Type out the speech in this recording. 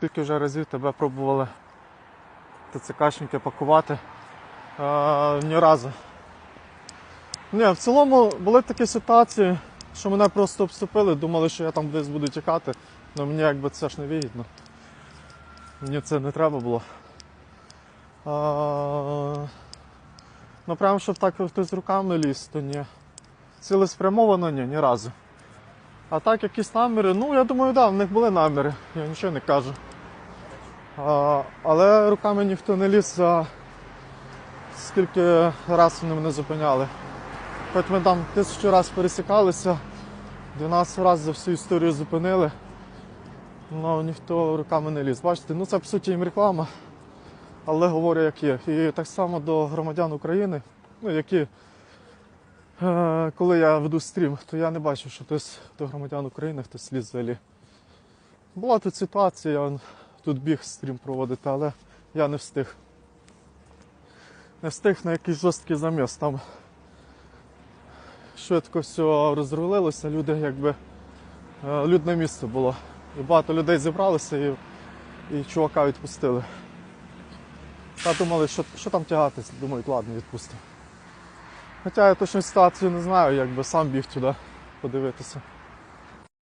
скільки вже разів тебе пробували ТЦКшники пакувати. Е, ні разу. Ні, в цілому були такі ситуації, що мене просто обступили, думали, що я там десь буду тікати, але мені якби це ж не вигідно. Мені це не треба було. А, ну прям щоб так хтось руками ліз, то ні. Цілеспрямовано ні, ні разу. А так, якісь наміри, ну я думаю, да, в них були наміри, я нічого не кажу. А, але руками ніхто не ліз за скільки раз вони мене зупиняли. Хоч ми там тисячу разів пересікалися, 12 разів за всю історію зупинили. Ну ніхто руками не ліз. Бачите, ну це по суті їм реклама, але говорю як є. І так само до громадян України, ну які е, коли я веду стрім, то я не бачу, що хтось до громадян України хтось ліз взагалі. Була тут ситуація, тут біг стрім проводити, але я не встиг. Не встиг на якийсь жорсткий заміс. Там швидко все розрулилося, люди якби е, людне місце було. І багато людей зібралося і, і чувака відпустили. Та думали, що, що там тягатись, думають, ладно, відпустимо. Хоча я точну ситуацію не знаю, якби сам біг туди подивитися.